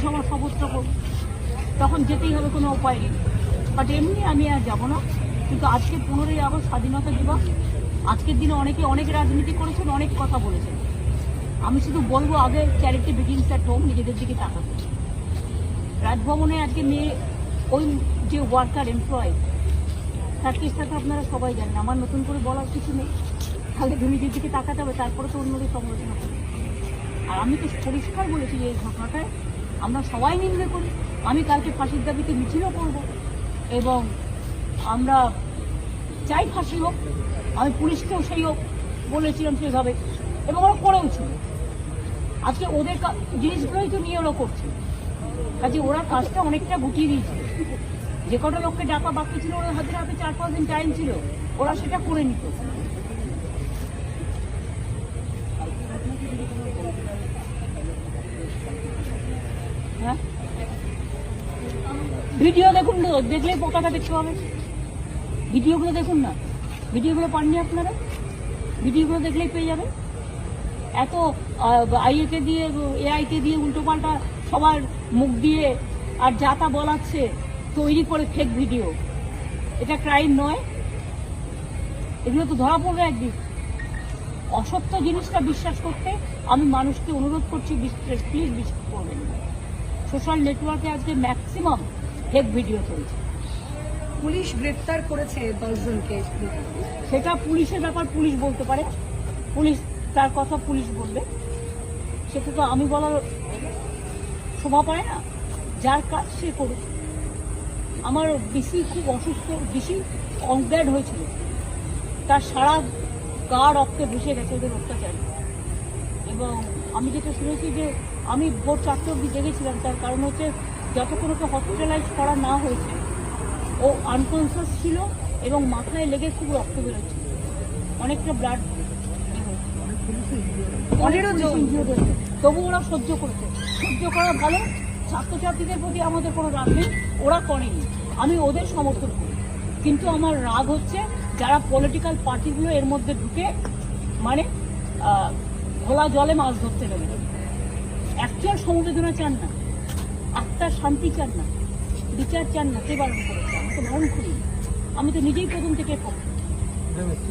শপথটা করব। তখন যেতেই হবে, কোনো উপায় নেই। বাট এমনি আমি আর যাব না। কিন্তু আজকে পনেরোই আগস্ট স্বাধীনতা দিবস। আজকের দিনে অনেকে অনেক রাজনীতি করেছেন, অনেক কথা বলেছেন। আমি শুধু বলব, আগে চ্যারিটি বিগিংস অ্যাট হোম নিজেদের দিকে তাকাতে রাজভবনে আজকে মেয়ে, ওই যে ওয়ার্কার এমপ্লয় তার কেসটাকে আপনারা সবাই জানেন। আমার নতুন করে বলার কিছু নেই। তাহলে নিজের দিকে তাকাতে হবে, তারপরে তো অন্যদের সমালোচনা করবে। আর আমি তো পরিষ্কার বলেছি যে এই ঘটনাটায় আমরা সবাই নিন্দে করি। আমি কালকে ফাঁসির দাবিতে মিছিলও করব এবং আমরা চাই ফাঁসি হোক, আমি পুলিশকেও সেই হোক বলেছিলাম সেভাবে এবং ওরা করেও ছিল। আজকে ওদের জিনিসগুলোই তো নিয়ে ওরা করছে। কাজে ওরা কাজটা অনেকটা গুটিয়ে দিয়েছে। যে কটা লোককে ডাকা বাকি ছিল ওরা হাতে হাতে চার পাঁচ দিন টাইম ছিল, ওরা সেটা করে নিত হ্যাঁ ভিডিও দেখুন তো, দেখলেই পোকাটা দেখতে হবে ভিডিওগুলো দেখুন না। ভিডিওগুলো পাননি আপনারা? ভিডিওগুলো দেখলেই পেয়ে যাবেন। এত আইএকে দিয়ে এআইকে দিয়ে উল্টো পাল্টা সবার মুখ দিয়ে আর যা তা বলাচ্ছে তৈরি করে ফেক ভিডিও এটা ক্রাইম নয়। এগুলো তো ধরা পড়বে একদিন। অসত্য জিনিসটা বিশ্বাস করতে আমি মানুষকে অনুরোধ করছি প্লিজ বিশ্বাস করবেন সোশ্যাল নেটওয়ার্কে আজকে ম্যাক্সিমাম ফেক ভিডিও চলছে। পুলিশ গ্রেফতার করেছে দশজনকে। সেটা পুলিশের ব্যাপার পুলিশ বলতে পারে। পুলিশ তার কথা পুলিশ বলবে। সেটা তো আমি বলার শোভা পায় না। যার কাজ সে করুক। আমার বেশি খুব অসুস্থ। বেশি অজ্ঞান হয়েছিল। তার সারা গা রক্তে বসে গেছে ওদের অত্যাচার। এবং আমি যেটা শুনেছি যে আমি ভোর চারটে অব্দি জেগেছিলাম। তার কারণ হচ্ছে যতক্ষণ ওকে হসপিটালাইজ করা না হয়েছে ও আনকনসিয়াস ছিল এবং মাথায় লেগে খুব রক্ত বেরোচ্ছিল অনেকটা ব্লাড তবু ওরা সহ্য করেছে। সহ্য করা ভালো ছাত্রছাত্রীদের প্রতি আমাদের কোনো রাগ নেই ওরা করেনি। আমি ওদের সমর্থন করি। কিন্তু আমার রাগ হচ্ছে যারা পলিটিক্যাল পার্টিগুলো এর মধ্যে ঢুকে মানে খোলা জলে মাছ ধরতে নেবে অ্যাকচুয়াল সমবেদনা চান না। আত্মার শান্তি চান না বিচার চান না কে বারণ করেছে আমি তো বারণ করি আমি তো নিজেই প্রথম থেকে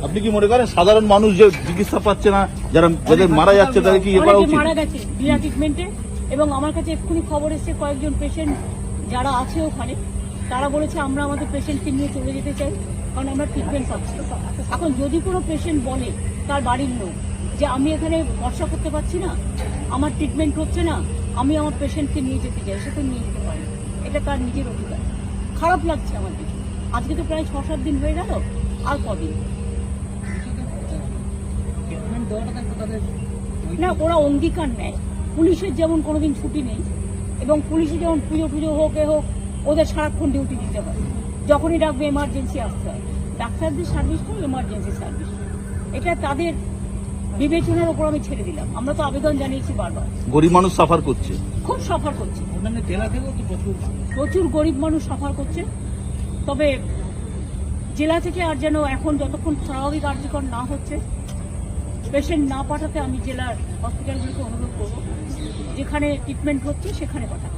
আপনি কি মনে করেন সাধারণ মানুষ যে চিকিৎসা পাচ্ছে না যারা যাদের মারা যাচ্ছে তাদের কি ইয়ে করা উচিত? মারা গেছে বিনা ট্রিটমেন্টে এবং আমার কাছে এক্ষুনি খবর এসেছে কয়েকজন পেশেন্ট যারা আছে ওখানে তারা বলেছে আমরা আমাদের পেশেন্টকে নিয়ে চলে যেতে চাই কারণ আমরা ট্রিটমেন্ট পাচ্ছি। এখন যদি কোনো পেশেন্ট বলে তার বাড়ির লোক যে আমি এখানে ভরসা করতে পারছি না আমার ট্রিটমেন্ট হচ্ছে না আমি আমার পেশেন্টকে নিয়ে যেতে চাই সে তো নিয়ে যেতে পারে এটা তার নিজের অধিকার। খারাপ লাগছে আমার কিছু। আজকে তো প্রায় ছ সাত দিন হয়ে গেল, আর কদিন? না, ওরা অঙ্গীকার নেয়। পুলিশের যেমন কোনোদিন ছুটি নেই, এবং পুলিশে যেমন পুজো টুজো হোক, এ হোক, ওদের সারাক্ষণ ডিউটি দিতে হয়। যখনই ডাকবে এমার্জেন্সি আসতে হয়। ডাক্তারদের সার্ভিস তো এমার্জেন্সি সার্ভিস এটা তাদের বিবেচনার ওপর আমি ছেড়ে দিলাম। আমরা তো আবেদন জানিয়েছি বারবার। গরিব মানুষ সাফার করছে। খুব সাফার করছে। অন্যান্য জেলা থেকে প্রচুর। প্রচুর গরিব মানুষ সাফার করছে। তবে জেলা থেকে আর যেন এখন যতক্ষণ স্বাভাবিক কার্যকর না হচ্ছে পেশেন্ট না পাঠাতে আমি জেলার হসপিটালগুলোকে অনুরোধ করব। যেখানে ট্রিটমেন্ট হচ্ছে সেখানে পাঠাবো।